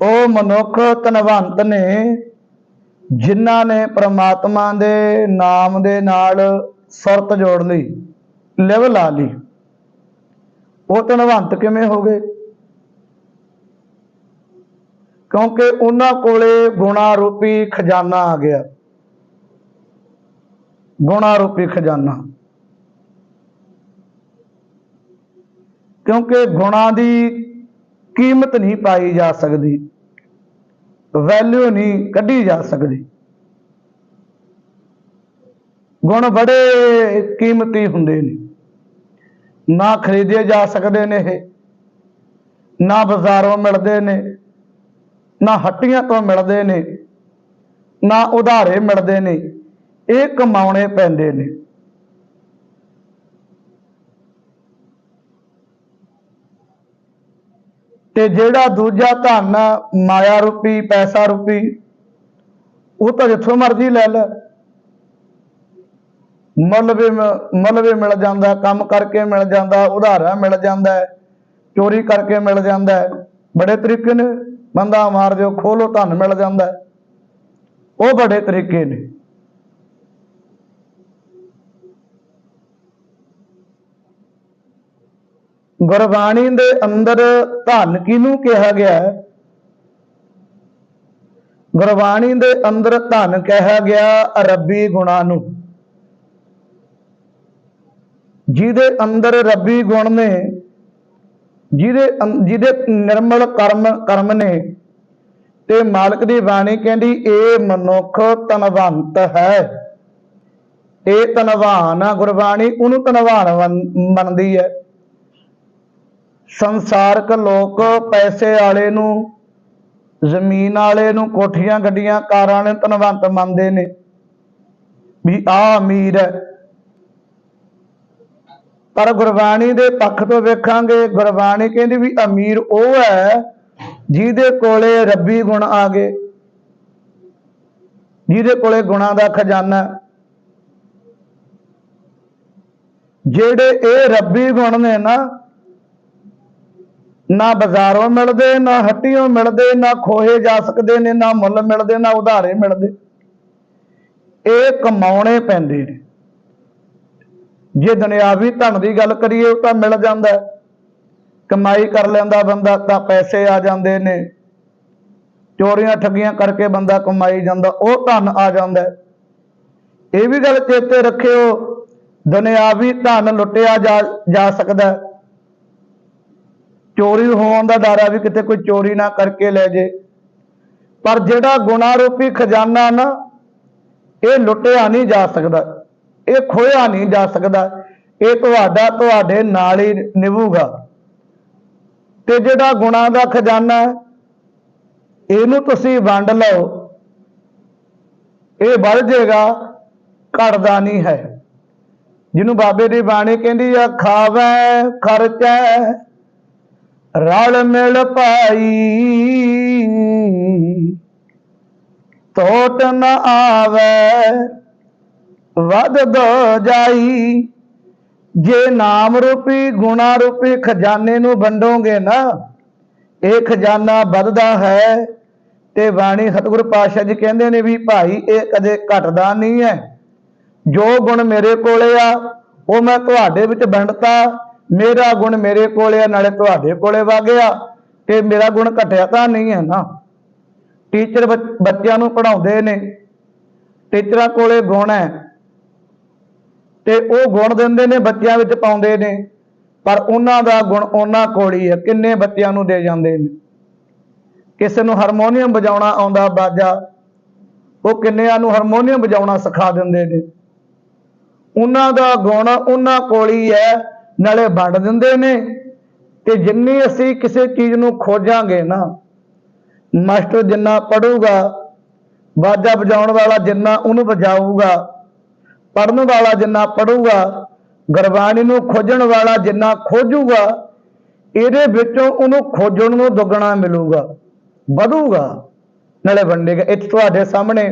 ਉਹ ਮਨੁੱਖ ਧਨਵੰਤ ਨੇ, ਜਿਨ੍ਹਾਂ ਨੇ ਪ੍ਰਮਾਤਮਾ ਦੇ ਨਾਮ ਦੇ ਨਾਲ ਸੁਰਤ ਜੋੜ ਲਈ, ਲਿਵ ਲਾ ਲਈ। ਉਹ ਧਨਵੰਤ ਕਿਵੇਂ ਹੋ ਗਏ? ਕਿਉਂਕਿ ਉਹਨਾਂ ਕੋਲੇ ਗੁਣਾ ਰੂਪੀ ਖਜ਼ਾਨਾ ਆ ਗਿਆ। ਗੁਣਾ ਰੂਪੀ ਖਜ਼ਾਨਾ। ਕਿਉਂਕਿ ਗੁਣਾ ਦੀ ਕੀਮਤ ਨਹੀਂ ਪਾਈ ਜਾ ਸਕਦੀ। ਵੈਲਿਊ ਨਹੀਂ ਕੱਢੀ ਜਾ ਸਕਦੀ। ਗੁਣ ਬੜੇ ਕੀਮਤੀ ਹੁੰਦੇ ਨੇ। ਨਾ ਖਰੀਦੇ ਜਾ ਸਕਦੇ ਨੇ ਇਹ, ਨਾ ਬਾਜ਼ਾਰੋਂ ਮਿਲਦੇ ਨੇ, ਨਾ ਹੱਟੀਆਂ ਤੋਂ ਮਿਲਦੇ ਨੇ, ਨਾ ਉਧਾਰੇ ਮਿਲਦੇ ਨੇ, ਇਹ ਕਮਾਉਣੇ ਪੈਂਦੇ ਨੇ। ਤੇ ਜਿਹੜਾ ਦੂਜਾ ਧਨ ਮਾਇਆ ਰੂਪੀ, ਪੈਸਾ ਰੂਪੀ, ਉਹ ਤਾਂ ਜਿੱਥੋਂ ਮਰਜ਼ੀ ਲੈ ਲੈ। ਮਲਵੇ ਮਲਵੇ ਮਿਲ ਜਾਂਦਾ, ਕੰਮ ਕਰਕੇ ਮਿਲ ਜਾਂਦਾ, ਉਧਾਰਾ ਮਿਲ ਜਾਂਦਾ, ਚੋਰੀ ਕਰਕੇ ਮਿਲ ਜਾਂਦਾ। ਬੜੇ ਤਰੀਕੇ ਨੇ, ਬੰਦਾ ਮਾਰ ਦਿਓ ਖੋਲੋ ਧਨ ਮਿਲ ਜਾਂਦਾ। ਉਹ ਬੜੇ ਤਰੀਕੇ ਨੇ। ਗੁਰਬਾਣੀ ਦੇ ਅੰਦਰ ਧਨ ਕਿਹਨੂੰ ਕਿਹਾ ਗਿਆ ਹੈ? ਗੁਰਬਾਣੀ ਦੇ ਅੰਦਰ ਧਨ ਕਿਹਾ ਗਿਆ ਰੱਬੀ ਗੁਣਾਂ ਨੂੰ। ਜਿਹਦੇ ਅੰਦਰ ਰੱਬੀ ਗੁਣ ਨੇ, ਜਿਹਦੇ ਅੰ- ਜਿਹਦੇ ਨਿਰਮਲ ਕਰਮ ਕਰਮ ਨੇ, ਤੇ ਮਾਲਕ ਦੀ ਬਾਣੀ ਕਹਿੰਦੀ, ਇਹ ਮਨੁੱਖ ਧਨਵੰਤ ਹੈ। ਇਹ ਧਨਵਾਨ ਆ, ਗੁਰਬਾਣੀ ਉਹਨੂੰ ਧਨਵਾਨ ਮੰਨਦੀ ਹੈ। ਸੰਸਾਰਕ ਲੋਕ ਪੈਸੇ ਵਾਲੇ ਨੂੰ, ਜ਼ਮੀਨ ਵਾਲੇ ਨੂੰ ਕੋਠੀਆਂ ਗੱਡੀਆਂ, ਕਾਰਾਂ ਵਾਲੇ ਧਨਵੰਤ ਮੰਨਦੇ ਨੇ। ਵੀ ਆ ਅਮੀਰ ਹੈ। ਪਰ ਗੁਰਬਾਣੀ ਦੇ ਪੱਖ ਤੋਂ ਵੇਖਾਂਗੇ, ਗੁਰਬਾਣੀ ਕਹਿੰਦੀ ਵੀ ਅਮੀਰ ਉਹ ਹੈ ਜਿਹਦੇ ਕੋਲੇ ਰੱਬੀ ਗੁਣ ਆ ਗਏ। ਜਿਹਦੇ ਕੋਲੇ ਗੁਣਾਂ ਦਾ ਖਜ਼ਾਨਾ। ਜਿਹੜੇ ਇਹ ਰੱਬੀ ਗੁਣ ਨੇ ਨਾ ਨਾ ਬਾਜ਼ਾਰੋਂ ਮਿਲਦੇ, ਨਾ ਹੱਟੀਓਂ ਮਿਲਦੇ, ਨਾ ਖੋਹੇ ਜਾ ਸਕਦੇ ਨੇ, ਨਾ ਮੁੱਲ ਮਿਲਦੇ, ਨਾ ਉਧਾਰੇ ਮਿਲਦੇ। ਇਹ ਕਮਾਉਣੇ ਪੈਂਦੇ ਨੇ। ਜੇ ਦੁਨਿਆਵੀ ਧਨ ਦੀ ਗੱਲ ਕਰੀਏ, ਉਹ ਤਾਂ ਮਿਲ ਜਾਂਦਾ ਕਮਾਈ ਕਰ ਲੈਂਦਾ ਬੰਦਾ ਤਾਂ ਪੈਸੇ ਆ ਜਾਂਦੇ ਨੇ। ਚੋਰੀਆਂ ਠੱਗੀਆਂ ਕਰਕੇ ਬੰਦਾ ਕਮਾਈ ਜਾਂਦਾ, ਉਹ ਧਨ ਆ ਜਾਂਦਾ ਇਹ ਵੀ ਗੱਲ ਚੇਤੇ ਰੱਖਿਓ, ਦੁਨਿਆਵੀ ਧਨ ਲੁੱਟਿਆ ਜਾ ਜਾ ਸਕਦਾ ਚੋਰੀ ਹੋਣ ਦਾ ਡਰ ਆ ਵੀ ਕਿਤੇ ਕੋਈ ਚੋਰੀ ਨਾ ਕਰਕੇ ਲੈ ਜੇ। ਪਰ ਜਿਹੜਾ ਗੁਣਾ ਰੂਪੀ ਖਜ਼ਾਨਾ ਨਾ, ਇਹ ਲੁੱਟਿਆ ਨਹੀਂ ਜਾ ਸਕਦਾ। ਇਹ ਖੋਇਆ ਨਹੀਂ ਜਾ ਸਕਦਾ। ਇਹ ਤੁਹਾਡਾ ਤੁਹਾਡੇ ਨਾਲ ਹੀ ਨਿਭੂਗਾ। ਤੇ ਜਿਹੜਾ ਗੁਣਾ ਦਾ ਖਜ਼ਾਨਾ ਇਹਨੂੰ ਤੁਸੀਂ ਵੰਡ ਲਓ। ਇਹ ਵੱਧ ਜਾਏਗਾ ਘਟਦਾ ਨਹੀਂ ਹੈ। ਜਿਹਨੂੰ ਬਾਬੇ ਦੀ ਬਾਣੀ ਕਹਿੰਦੀ ਆ, ਖਾਵੇ ਖਰਚੈ ਰਲ ਮਿਲ ਪਾਈ। ਟੋਟ ਨ ਆਵੇ, ਵਧ ਦੋ ਜਾਈ। ਜੇ ਨਾਮ ਰੂਪੀ, ਗੁਣਾ ਰੂਪੀ ਖਜ਼ਾਨੇ ਨੂੰ ਵੰਡੋਗੇ ਨਾ, ਇਹ ਖਜ਼ਾਨਾ ਵੱਧਦਾ ਹੈ। ਤੇ ਬਾਣੀ ਸਤਿਗੁਰ ਪਾਤਸ਼ਾਹ ਜੀ ਕਹਿੰਦੇ ਨੇ ਵੀ ਭਾਈ, ਇਹ ਕਦੇ ਘਟਦਾ ਨਹੀਂ ਹੈ। ਜੋ ਗੁਣ ਮੇਰੇ ਕੋਲੇ ਆ, ਉਹ ਮੈਂ ਤੁਹਾਡੇ ਵਿੱਚ ਵੰਡਤਾ। ਮੇਰਾ ਗੁਣ ਮੇਰੇ ਕੋਲੇ ਆ, ਨਾਲੇ ਤੁਹਾਡੇ ਕੋਲੇ ਵਗਿਆ। ਤੇ ਮੇਰਾ ਗੁਣ ਘਟਿਆ ਤਾਂ ਨਹੀਂ ਹੈ ਨਾ। ਟੀਚਰ ਬੱਚ- ਬੱਚਿਆਂ ਨੂੰ ਪੜਾਉਂਦੇ ਨੇ। ਟੀਚਰਾਂ ਕੋਲੇ ਗੁਣ ਹੈ। ਤੇ ਉਹ ਗੁਣ ਦਿੰਦੇ ਨੇ, ਬੱਚਿਆਂ ਵਿੱਚ ਪਾਉਂਦੇ ਨੇ। ਪਰ ਉਹਨਾਂ ਦਾ ਗੁਣ ਉਹਨਾਂ ਕੋਲ ਹੀ ਹੈ। ਕਿੰਨੇ ਬੱਚਿਆਂ ਨੂੰ ਦੇ ਜਾਂਦੇ ਨੇ। ਕਿਸੇ ਨੂੰ ਹਾਰਮੋਨੀਅਮ ਵਜਾਉਣਾ ਆਉਂਦਾ ਬਾਜਾ, ਉਹ ਕਿੰਨਿਆਂ ਨੂੰ ਹਾਰਮੋਨੀਅਮ ਵਜਾਉਣਾ ਸਿਖਾ ਦਿੰਦੇ ਨੇ। ਉਹਨਾਂ ਦਾ ਗੁਣ ਉਹਨਾਂ ਕੋਲ ਹੀ ਹੈ। ਨਾਲੇ ਵੰਡ ਦਿੰਦੇ ਨੇ। ਤੇ ਜਿੰਨੀ ਅਸੀਂ ਕਿਸੇ ਚੀਜ਼ ਨੂੰ ਖੋਜਾਂਗੇ ਨਾ, ਮਾਸਟਰ ਜਿੰਨਾ ਪੜੂਗਾ ਬਾਜਾ ਵਜਾਉਣ ਵਾਲਾ ਜਿੰਨਾ ਉਹਨੂੰ ਵਜਾਊਗਾ ਪੜਨ ਵਾਲਾ ਜਿੰਨਾ ਪੜੂਗਾ ਗੁਰਬਾਣੀ ਨੂੰ ਖੋਜਣ ਵਾਲਾ ਜਿੰਨਾ ਖੋਜੂਗਾ, ਇਹਦੇ ਵਿੱਚੋਂ ਉਹਨੂੰ ਖੋਜਣ ਨੂੰ ਦੁੱਗਣਾ ਮਿਲੂਗਾ, ਵਧੂਗਾ। ਨਾਲੇ ਵੰਡੇਗਾ ਇੱਥੇ ਤੁਹਾਡੇ ਸਾਹਮਣੇ।